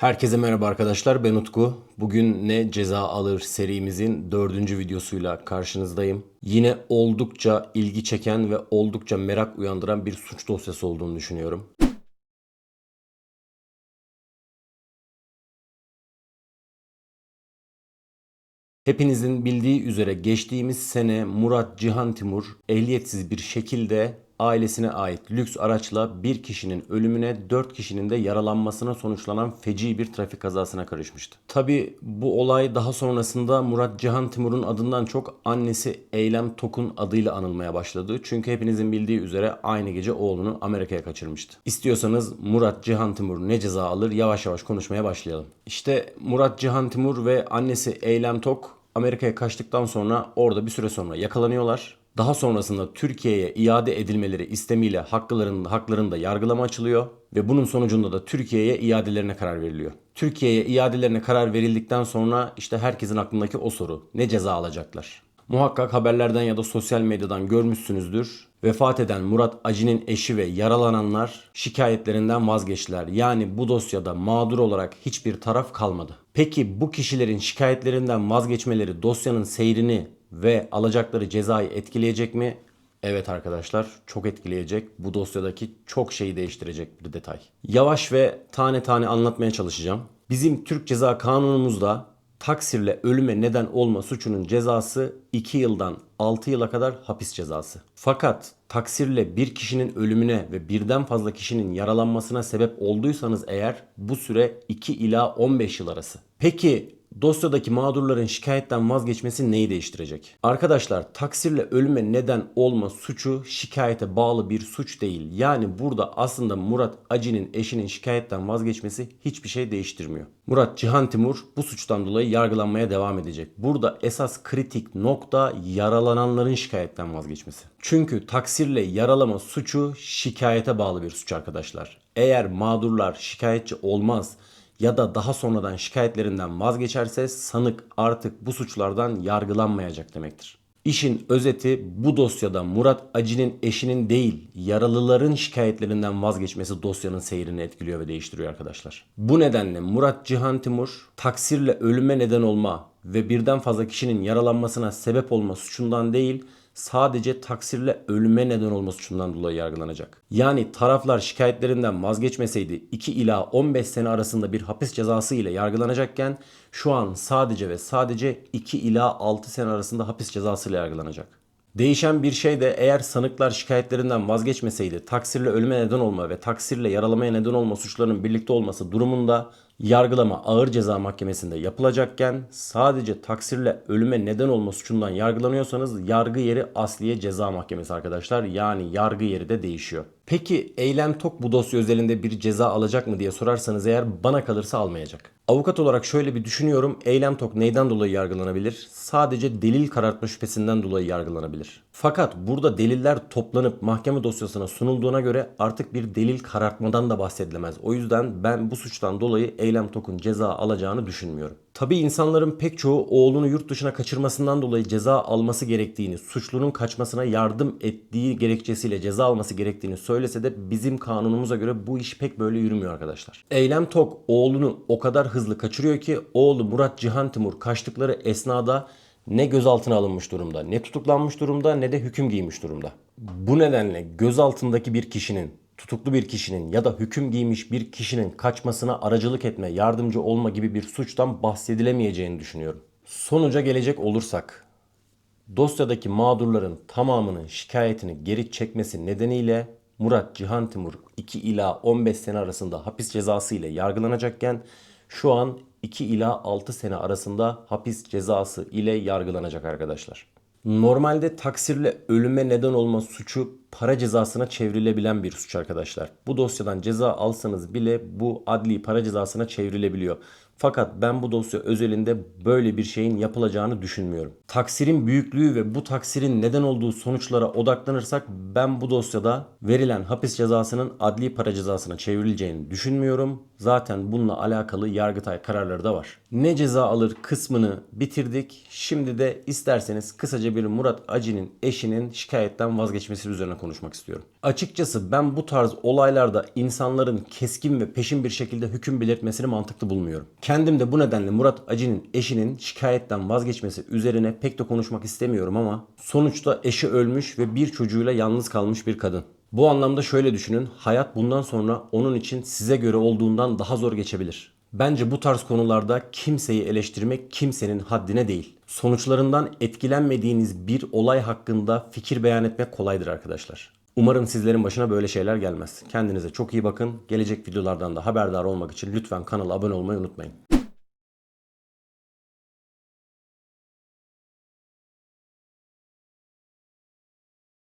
Herkese merhaba arkadaşlar ben Utku. Bugün ne ceza alır serimizin dördüncü videosuyla karşınızdayım. Yine oldukça ilgi çeken ve oldukça merak uyandıran bir suç dosyası olduğunu düşünüyorum. Hepinizin bildiği üzere geçtiğimiz sene Murat Cihan Timur ehliyetsiz bir şekilde ailesine ait lüks araçla bir kişinin ölümüne 4 kişinin de yaralanmasına sonuçlanan feci bir trafik kazasına karışmıştı. Tabi bu olay daha sonrasında Murat Cihan Timur'un adından çok annesi Eylem Tok'un adıyla anılmaya başladı. Çünkü hepinizin bildiği üzere aynı gece oğlunu Amerika'ya kaçırmıştı. İstiyorsanız Murat Cihan Timur ne ceza alır yavaş yavaş konuşmaya başlayalım. İşte Murat Cihan Timur ve annesi Eylem Tok Amerika'ya kaçtıktan sonra orada bir süre sonra yakalanıyorlar. Daha sonrasında Türkiye'ye iade edilmeleri istemiyle haklarında, haklarında yargılama açılıyor ve bunun sonucunda da Türkiye'ye iadelerine karar veriliyor. Türkiye'ye iadelerine karar verildikten sonra işte herkesin aklındaki o soru ne ceza alacaklar? Muhakkak haberlerden ya da sosyal medyadan görmüşsünüzdür. Vefat eden Murat Acı'nın eşi ve yaralananlar şikayetlerinden vazgeçtiler. Yani bu dosyada mağdur olarak hiçbir taraf kalmadı. Peki bu kişilerin şikayetlerinden vazgeçmeleri dosyanın seyrini ve alacakları cezayı etkileyecek mi? Evet arkadaşlar çok etkileyecek. Bu dosyadaki çok şeyi değiştirecek bir detay. Yavaş ve tane tane anlatmaya çalışacağım. Bizim Türk Ceza Kanunumuzda taksirle ölüme neden olma suçunun cezası 2 yıldan 6 yıla kadar hapis cezası. Fakat taksirle bir kişinin ölümüne ve birden fazla kişinin yaralanmasına sebep olduysanız eğer bu süre 2 ila 15 yıl arası. Peki dosyadaki mağdurların şikayetten vazgeçmesi neyi değiştirecek? Arkadaşlar taksirle ölüme neden olma suçu şikayete bağlı bir suç değil. Yani burada aslında Murat Acı'nın eşinin şikayetten vazgeçmesi hiçbir şey değiştirmiyor. Murat Cihan Timur bu suçtan dolayı yargılanmaya devam edecek. Burada esas kritik nokta yaralananların şikayetten vazgeçmesi. Çünkü taksirle yaralama suçu şikayete bağlı bir suç arkadaşlar. Eğer mağdurlar şikayetçi olmaz ya da daha sonradan şikayetlerinden vazgeçerse sanık artık bu suçlardan yargılanmayacak demektir. İşin özeti bu dosyada Murat Acı'nın eşinin değil yaralıların şikayetlerinden vazgeçmesi dosyanın seyrini etkiliyor ve değiştiriyor arkadaşlar. Bu nedenle Murat Cihan Timur taksirle ölüme neden olma ve birden fazla kişinin yaralanmasına sebep olma suçundan değil sadece taksirle ölüme neden olması suçundan dolayı yargılanacak. Yani taraflar şikayetlerinden vazgeçmeseydi 2 ila 15 sene arasında bir hapis cezası ile yargılanacakken şu an sadece ve sadece 2 ila 6 sene arasında hapis cezası ile yargılanacak. Değişen bir şey de eğer sanıklar şikayetlerinden vazgeçmeseydi taksirle ölüme neden olma ve taksirle yaralamaya neden olma suçlarının birlikte olması durumunda yargılama ağır ceza mahkemesinde yapılacakken sadece taksirle ölüme neden olma suçundan yargılanıyorsanız yargı yeri asliye ceza mahkemesi arkadaşlar. Yani yargı yeri de değişiyor. Peki Eylem Tok bu dosya özelinde bir ceza alacak mı diye sorarsanız eğer bana kalırsa almayacak. Avukat olarak şöyle bir düşünüyorum. Eylem Tok neyden dolayı yargılanabilir? Sadece delil karartma şüphesinden dolayı yargılanabilir. Fakat burada deliller toplanıp mahkeme dosyasına sunulduğuna göre artık bir delil karartmadan da bahsedilemez. O yüzden ben bu suçtan dolayı Eylem Tok'un ceza alacağını düşünmüyorum. Tabi insanların pek çoğu oğlunu yurt dışına kaçırmasından dolayı ceza alması gerektiğini, suçlunun kaçmasına yardım ettiği gerekçesiyle ceza alması gerektiğini söylese de bizim kanunumuza göre bu iş pek böyle yürümüyor arkadaşlar. Eylem Tok oğlunu o kadar hızlı kaçırıyor ki oğlu Murat Cihan Timur kaçtıkları esnada ne gözaltına alınmış durumda, ne tutuklanmış durumda, ne de hüküm giymiş durumda. Bu nedenle gözaltındaki bir kişinin tutuklu bir kişinin ya da hüküm giymiş bir kişinin kaçmasına aracılık etme, yardımcı olma gibi bir suçtan bahsedilemeyeceğini düşünüyorum. Sonuca gelecek olursak, dosyadaki mağdurların tamamının şikayetini geri çekmesi nedeniyle Murat Cihan Timur 2 ila 15 sene arasında hapis cezası ile yargılanacakken şu an 2 ila 6 sene arasında hapis cezası ile yargılanacak arkadaşlar. Normalde taksirle ölüme neden olma suçu para cezasına çevrilebilen bir suç arkadaşlar. Bu dosyadan ceza alsanız bile bu adli para cezasına çevrilebiliyor. Fakat ben bu dosya özelinde böyle bir şeyin yapılacağını düşünmüyorum. Taksirin büyüklüğü ve bu taksirin neden olduğu sonuçlara odaklanırsak ben bu dosyada verilen hapis cezasının adli para cezasına çevrileceğini düşünmüyorum. Zaten bununla alakalı Yargıtay kararları da var. Ne ceza alır kısmını bitirdik. Şimdi de isterseniz kısaca bir Murat Acı'nın eşinin şikayetten vazgeçmesi üzerine konuşmak istiyorum. Açıkçası ben bu tarz olaylarda insanların keskin ve peşin bir şekilde hüküm belirtmesini mantıklı bulmuyorum. Kendim de bu nedenle Murat Acı'nın eşinin şikayetten vazgeçmesi üzerine pek de konuşmak istemiyorum ama sonuçta eşi ölmüş ve bir çocuğuyla yalnız kalmış bir kadın. Bu anlamda şöyle düşünün. Hayat bundan sonra onun için size göre olduğundan daha zor geçebilir. Bence bu tarz konularda kimseyi eleştirmek kimsenin haddine değil. Sonuçlarından etkilenmediğiniz bir olay hakkında fikir beyan etmek kolaydır arkadaşlar. Umarım sizlerin başına böyle şeyler gelmez. Kendinize çok iyi bakın. Gelecek videolardan da haberdar olmak için lütfen kanala abone olmayı unutmayın.